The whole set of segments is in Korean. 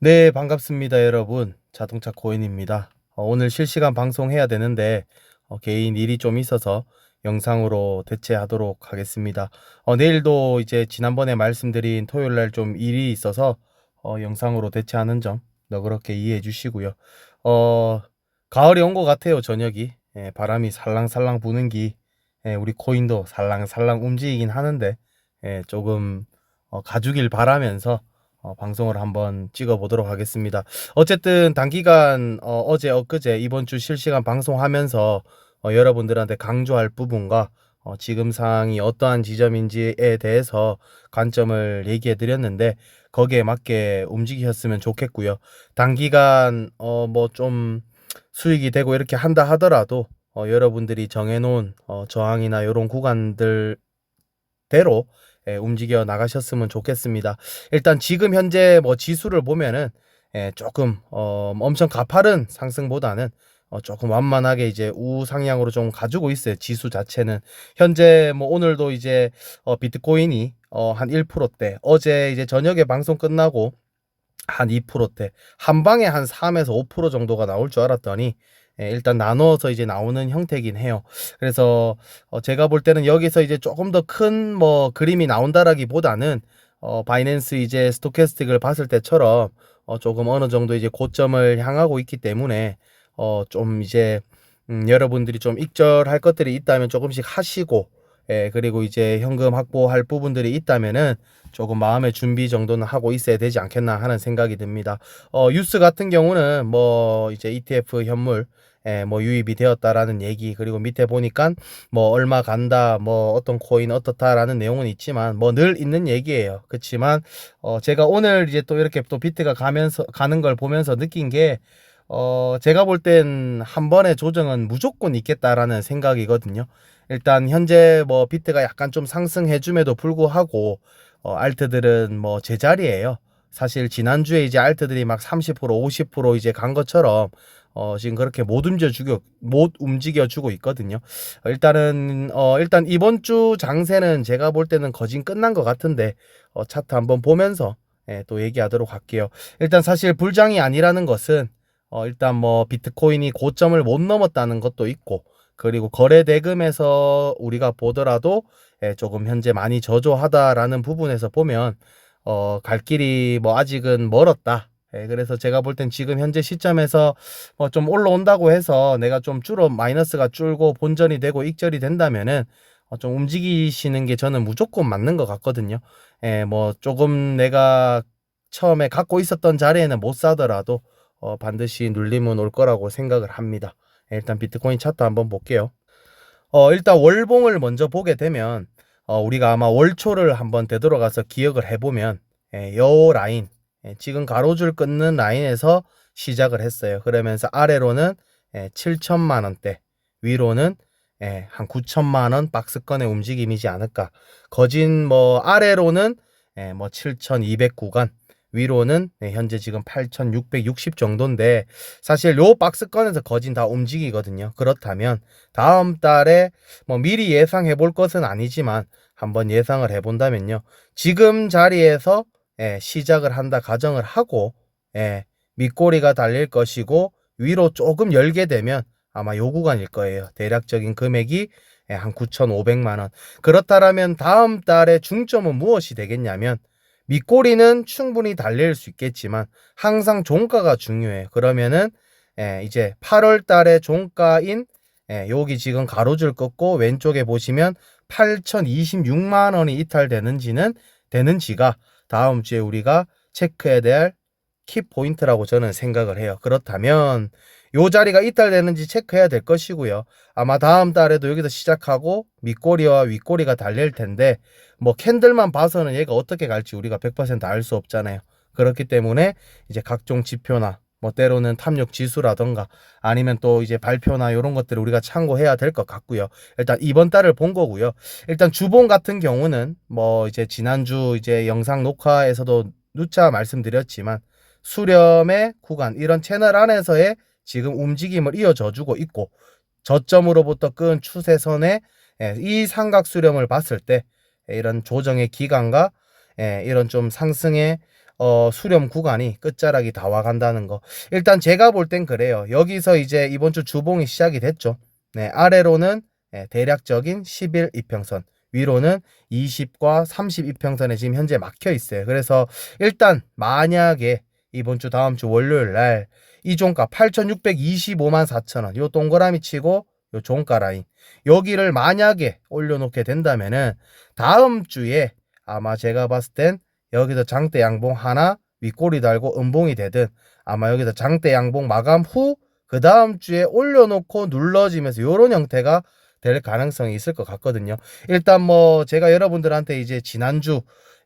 네, 반갑습니다, 여러분. 자동차 코인입니다. 어, 오늘 실시간 방송해야 되는데 어, 개인 일이 좀 있어서 영상으로 대체하도록 하겠습니다. 어, 내일도 이제 지난번에 말씀드린 토요일 날 좀 일이 있어서 어, 영상으로 대체하는 점 너그럽게 이해해 주시고요. 어, 가을이 온 것 같아요, 저녁이. 예, 바람이 살랑살랑 부는 기, 예, 우리 코인도 살랑살랑 움직이긴 하는데 예, 조금 어, 가주길 바라면서 어, 방송을 한번 찍어 보도록 하겠습니다. 어쨌든 단기간 어, 제 엊그제 이번 주 실시간 방송하면서 어, 여러분들한테 강조할 부분과 어, 지금 상황이 어떠한 지점인지에 대해서 관점을 얘기해 드렸는데 거기에 맞게 움직이셨으면 좋겠고요. 단기간 어, 뭐 좀 수익이 되고 이렇게 한다 하더라도 어, 여러분들이 정해놓은 어, 저항이나 이런 구간들대로 예, 움직여 나가셨으면 좋겠습니다. 일단 지금 현재 뭐 지수를 보면은 예, 조금 어, 엄청 가파른 상승보다는 어, 조금 완만하게 이제 우상향으로 좀 가지고 있어요. 지수 자체는 현재 뭐 오늘도 이제 어, 비트코인이 어, 한 1%대 어제 이제 저녁에 방송 끝나고 한 2%대 한 방에 한 3에서 5% 정도가 나올 줄 알았더니 예, 일단 나눠서 이제 나오는 형태긴 해요. 그래서 어, 제가 볼 때는 여기서 이제 조금 더 큰 뭐 그림이 나온다라기보다는 어, 바이낸스 이제 스토캐스틱을 봤을 때처럼 어, 조금 어느 정도 이제 고점을 향하고 있기 때문에 어, 좀 이제 음, 여러분들이 좀 익절할 것들이 있다면 조금씩 하시고 예, 그리고 이제 현금 확보할 부분들이 있다면은 조금 마음의 준비 정도는 하고 있어야 되지 않겠나 하는 생각이 듭니다. 어, 뉴스 같은 경우는 뭐 이제 ETF 현물 예, 뭐 유입이 되었다라는 얘기 그리고 밑에 보니까 뭐 얼마 간다 뭐 어떤 코인 어떻다라는 내용은 있지만 뭐 늘 있는 얘기예요. 그렇지만 어 제가 오늘 이제 또 이렇게 또 비트가 가면서 가는 걸 보면서 느낀 게 어 제가 볼 땐 한 번의 조정은 무조건 있겠다라는 생각이거든요. 일단 현재 뭐 비트가 약간 좀 상승해 줌에도 불구하고 어 알트들은 뭐 제자리예요. 사실 지난주에 이제 알트들이 막 30% 50% 이제 간 것처럼 어, 지금 그렇게 못 움직여주고, 못 움직여 주고 있거든요. 일단은, 어, 일단 이번 주 장세는 제가 볼 때는 거진 끝난 것 같은데, 어, 차트 한번 보면서, 예, 또 얘기하도록 할게요. 일단 사실 불장이 아니라는 것은, 어, 일단 뭐 비트코인이 고점을 못 넘었다는 것도 있고, 그리고 거래 대금에서 우리가 보더라도, 예, 조금 현재 많이 저조하다라는 부분에서 보면, 어, 갈 길이 뭐 아직은 멀었다. 예, 그래서 제가 볼 땐 지금 현재 시점에서 뭐 좀 올라온다고 해서 내가 좀 줄어 마이너스가 줄고 본전이 되고 익절이 된다면은 어, 좀 움직이시는 게 저는 무조건 맞는 것 같거든요. 예, 뭐 조금 내가 처음에 갖고 있었던 자리에는 못 사더라도 어, 반드시 눌림은 올 거라고 생각을 합니다. 예, 일단 비트코인 차트 한번 볼게요. 어, 일단 월봉을 먼저 보게 되면 어, 우리가 아마 월초를 한번 되돌아가서 기억을 해보면 예, 요 라인 예, 지금 가로줄 끊는 라인에서 시작을 했어요. 그러면서 아래로는 7천만 예, 원대, 위로는 예, 한 9천만 원 박스권의 움직임이지 않을까. 거진 뭐 아래로는 뭐 7,200 구간, 위로는 현재 지금 8,660 정도인데 사실 요 박스권에서 거진 다 움직이거든요. 그렇다면 다음 달에 뭐 미리 예상해 볼 것은 아니지만 한번 예상을 해 본다면요. 지금 자리에서 예, 시작을 한다 가정을 하고 예, 밑꼬리가 달릴 것이고 위로 조금 열게 되면 아마 요 구간일 거예요. 대략적인 금액이 예, 한 9,500만 원. 그렇다면 다음 달에 중점은 무엇이 되겠냐면 밑꼬리는 충분히 달릴 수 있겠지만 항상 종가가 중요해요. 그러면은 예, 이제 8월 달에 종가인 예, 여기 지금 가로줄 긋고 왼쪽에 보시면 8,026만 원이 이탈되는지는 되는지가 다음 주에 우리가 체크해야 될 키 포인트라고 저는 생각을 해요. 그렇다면 요 자리가 이탈되는지 체크해야 될 것이고요. 아마 다음 달에도 여기서 시작하고 밑꼬리와 윗꼬리가 달릴 텐데 뭐 캔들만 봐서는 얘가 어떻게 갈지 우리가 100%알 수 없잖아요. 그렇기 때문에 이제 각종 지표나 뭐 때로는 탐욕 지수라던가 아니면 또 이제 발표나 이런 것들을 우리가 참고해야 될 것 같고요. 일단 이번 달을 본 거고요. 일단 주봉 같은 경우는 뭐 이제 지난주 이제 영상 녹화에서도 누차 말씀드렸지만 수렴의 구간 이런 채널 안에서의 지금 움직임을 이어져 주고 있고 저점으로부터 끈 추세선의 예, 이 삼각 수렴을 봤을 때 이런 조정의 기간과 예, 이런 좀 상승의 어, 수렴 구간이 끝자락이 다 와간다는 거. 일단 제가 볼 땐 그래요. 여기서 이제 이번 주 주봉이 시작이 됐죠. 네, 아래로는 예, 대략적인 11 이평선, 위로는 20과 30 이평선에 지금 현재 막혀 있어요. 그래서 일단 만약에 이번 주 다음 주 월요일 날 이 종가 8,625만 4천 원, 요 동그라미 치고 요 종가 라인 여기를 만약에 올려놓게 된다면은 다음 주에 아마 제가 봤을 땐 여기서 장대 양봉 하나 윗꼬리 달고 음봉이 되든 아마 여기서 장대 양봉 마감 후 그 다음 주에 올려놓고 눌러지면서 요런 형태가 될 가능성이 있을 것 같거든요. 일단 뭐 제가 여러분들한테 이제 지난주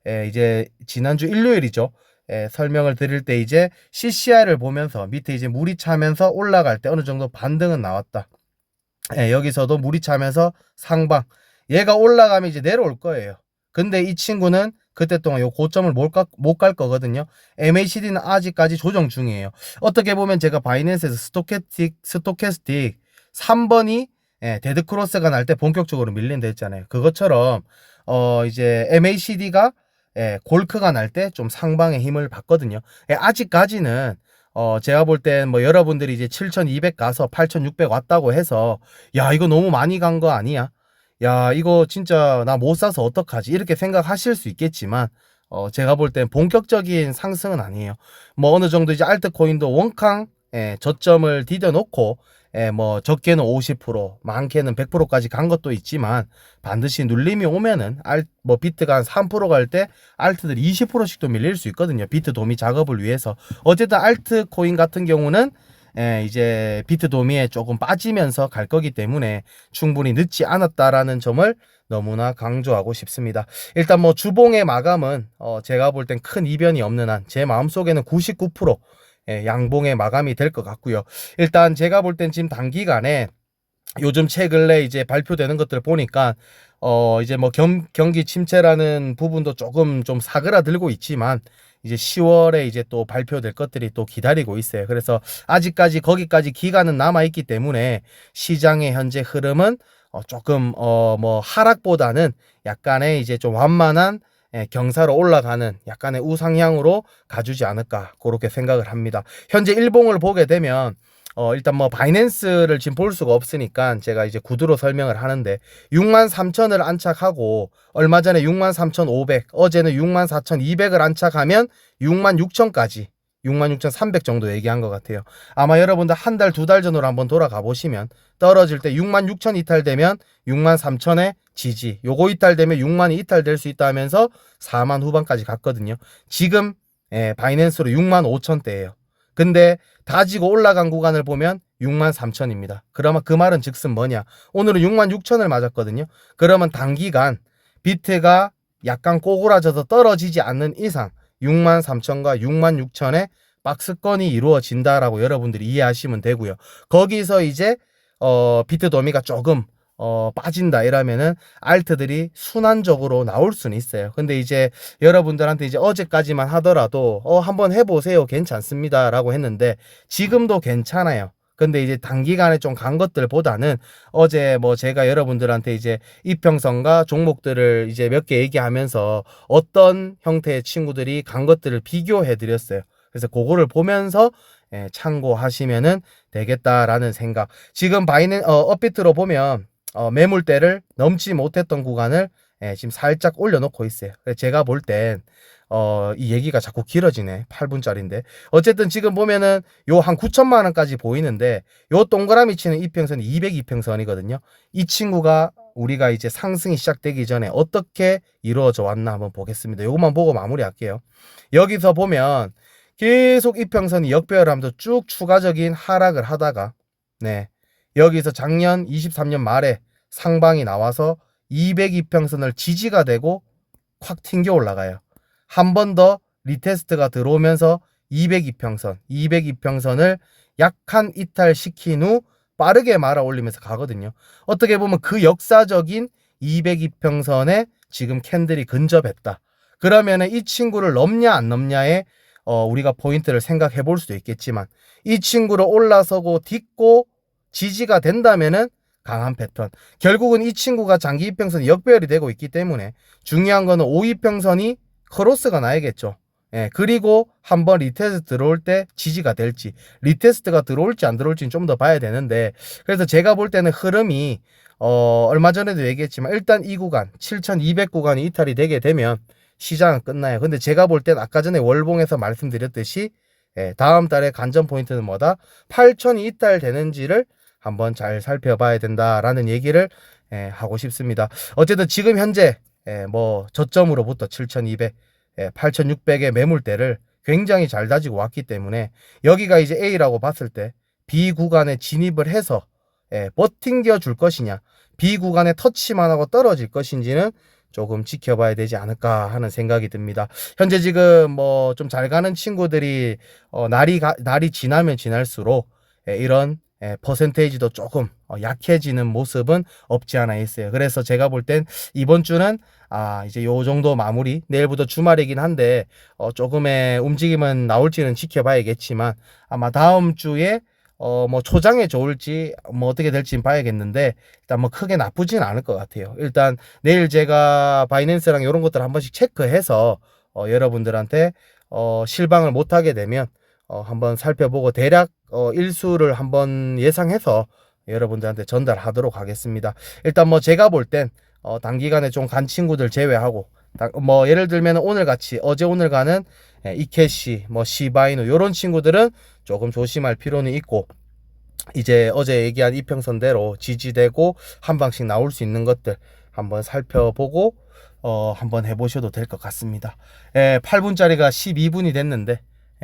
에 이제 지난주 일요일이죠. 에 설명을 드릴 때 이제 CCI를 보면서 밑에 이제 물이 차면서 올라갈 때 어느 정도 반등은 나왔다. 예, 여기서도 물이 차면서 상방. 얘가 올라가면 이제 내려올 거예요. 근데 이 친구는 그때 동안 요 고점을 못 갈 거거든요. MACD는 아직까지 조정 중이에요. 어떻게 보면 제가 바이낸스에서 스토캐스틱, 스토캐스틱 3번이 예, 데드 크로스가 날 때 본격적으로 밀린다 했잖아요. 그것처럼 어 이제 MACD가 예, 골크가 날 때 좀 상방의 힘을 받거든요. 예, 아직까지는 어, 제가 볼 땐 뭐 여러분들이 이제 7,200 가서 8,600 왔다고 해서 야, 이거 너무 많이 간 거 아니야? 야, 이거 진짜 나 못 사서 어떡하지? 이렇게 생각하실 수 있겠지만 어, 제가 볼 땐 본격적인 상승은 아니에요. 뭐 어느 정도 이제 알트코인도 원캉 예, 저점을 디뎌 놓고 예, 뭐 적게는 50%, 많게는 100%까지 간 것도 있지만 반드시 눌림이 오면은 알, 뭐 비트가 한 3%갈 때 알트들이 20%씩도 밀릴 수 있거든요. 비트 도미 작업을 위해서. 어쨌든 알트 코인 같은 경우는 예, 이제 비트 도미에 조금 빠지면서 갈 거기 때문에 충분히 늦지 않았다라는 점을 너무나 강조하고 싶습니다. 일단 뭐 주봉의 마감은 어 제가 볼 땐 큰 이변이 없는 한 제 마음속에는 99% 예, 양봉의 마감이 될 것 같고요. 일단 제가 볼 땐 지금 단기간에 요즘 최근래 이제 발표되는 것들 보니까 어 이제 뭐 경, 경기 침체라는 부분도 조금 좀 사그라들고 있지만 이제 10월에 이제 또 발표될 것들이 또 기다리고 있어요. 그래서 아직까지 거기까지 기간은 남아 있기 때문에 시장의 현재 흐름은 어 조금 어 뭐 하락보다는 약간의 이제 좀 완만한 예, 경사로 올라가는 약간의 우상향으로 가주지 않을까 그렇게 생각을 합니다. 현재 일봉을 보게 되면 어 일단 뭐 바이낸스를 지금 볼 수가 없으니까 제가 이제 구두로 설명을 하는데 6만 3천을 안착하고 얼마 전에 6만 3,500 어제는 6만 4,200을 안착하면 6만 6천까지 66,300 정도 얘기한 것 같아요. 아마 여러분들 한 달, 두 달 전으로 한번 돌아가 보시면 떨어질 때 66,000 이탈되면 63,000에 지지. 요거 이탈되면 6만이 이탈될 수 있다 하면서 4만 후반까지 갔거든요. 지금 예, 바이낸스로 6만 5천대예요. 근데 다지고 올라간 구간을 보면 6만 3천입니다. 그러면 그 말은 즉슨 뭐냐? 오늘은 6만 6천을 맞았거든요. 그러면 단기간 비트가 약간 꼬그라져서 떨어지지 않는 이상 6만 3천과 6만 6천의 박스권이 이루어진다라고 여러분들이 이해하시면 되고요. 거기서 이제 어 비트 도미가 조금 어 빠진다 이러면은 알트들이 순환적으로 나올 수는 있어요. 근데 이제 여러분들한테 이제 어제까지만 하더라도 어 한번 해보세요 괜찮습니다라고 했는데 지금도 괜찮아요. 근데 이제 단기간에 좀 간 것들보다는 어제 뭐 제가 여러분들한테 이제 이평선과 종목들을 이제 몇 개 얘기하면서 어떤 형태의 친구들이 간 것들을 비교해 드렸어요. 그래서 그거를 보면서 예, 참고하시면은 되겠다라는 생각. 지금 바이는 어, 업비트로 보면 어, 매물대를 넘지 못했던 구간을 예, 지금 살짝 올려놓고 있어요. 제가 볼 땐 어, 이 얘기가 자꾸 길어지네. 8분짜리인데. 어쨌든 지금 보면은 요 한 9천만 원까지 보이는데 요 동그라미 치는 이평선이 202평선이거든요. 이 친구가 우리가 이제 상승이 시작되기 전에 어떻게 이루어져 왔나 한번 보겠습니다. 요것만 보고 마무리할게요. 여기서 보면 계속 이평선이 역배열하면서 쭉 추가적인 하락을 하다가 네. 여기서 작년 23년 말에 상방이 나와서 202평선을 지지가 되고 콱 튕겨 올라가요. 한 번 더 리테스트가 들어오면서 202평선, 202평선을 약한 이탈시킨 후 빠르게 말아 올리면서 가거든요. 어떻게 보면 그 역사적인 202평선에 지금 캔들이 근접했다. 그러면은 이 친구를 넘냐 안 넘냐에 어, 우리가 포인트를 생각해 볼 수도 있겠지만 이 친구를 올라서고 딛고 지지가 된다면은 강한 패턴. 결국은 이 친구가 장기 이평선이 역배열이 되고 있기 때문에 중요한 거는 5이평선이 크로스가 나야겠죠. 예, 그리고 한번 리테스트 들어올 때 지지가 될지, 리테스트가 들어올지 안 들어올지는 좀 더 봐야 되는데, 그래서 제가 볼 때는 흐름이, 어, 얼마 전에도 얘기했지만, 일단 이 구간, 7200 구간이 이탈이 되게 되면 시장은 끝나요. 근데 제가 볼 땐 아까 전에 월봉에서 말씀드렸듯이, 예, 다음 달에 관전 포인트는 뭐다? 8000이 이탈되는지를 한번 잘 살펴봐야 된다라는 얘기를 예, 하고 싶습니다. 어쨌든 지금 현재 예, 뭐 저점으로부터 7,200, 예, 8,600의 매물대를 굉장히 잘 다지고 왔기 때문에 여기가 이제 A라고 봤을 때 B 구간에 진입을 해서 예, 버팅겨 줄 것이냐, B 구간에 터치만 하고 떨어질 것인지는 조금 지켜봐야 되지 않을까 하는 생각이 듭니다. 현재 지금 뭐 좀 잘 가는 친구들이 어, 날이 가, 날이 지나면 지날수록 예, 이런 예, 퍼센테이지도 조금 어, 약해지는 모습은 없지 않아 있어요. 그래서 제가 볼 땐 이번 주는 아 이제 요 정도 마무리 내일부터 주말이긴 한데 어, 조금의 움직임은 나올지는 지켜봐야겠지만 아마 다음 주에 어 뭐 초장에 좋을지 뭐 어떻게 될지 봐야겠는데 일단 뭐 크게 나쁘진 않을 것 같아요. 일단 내일 제가 바이낸스랑 이런 것들 한 번씩 체크해서 어, 여러분들한테 어, 실망을 못하게 되면 어, 한번 살펴보고 대략 어, 일수를 한번 예상해서 여러분들한테 전달하도록 하겠습니다. 일단 뭐 제가 볼땐 어, 단기간에 좀 간 친구들 제외하고 다- 뭐 예를 들면 오늘 같이 어제 오늘 가는 예, 이케시 뭐 시바이누 요런 친구들은 조금 조심할 필요는 있고 이제 어제 얘기한 이평선대로 지지되고 한 방씩 나올 수 있는 것들 한번 살펴보고 어 한번 해보셔도 될 것 같습니다. 예, 8분짜리가 12분이 됐는데 예,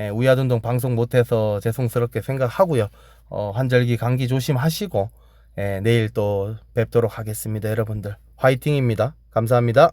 우야둔동 방송 못해서 죄송스럽게 생각하고요. 어, 환절기 감기 조심하시고 예, 내일 또 뵙도록 하겠습니다, 여러분들. 화이팅입니다. 감사합니다.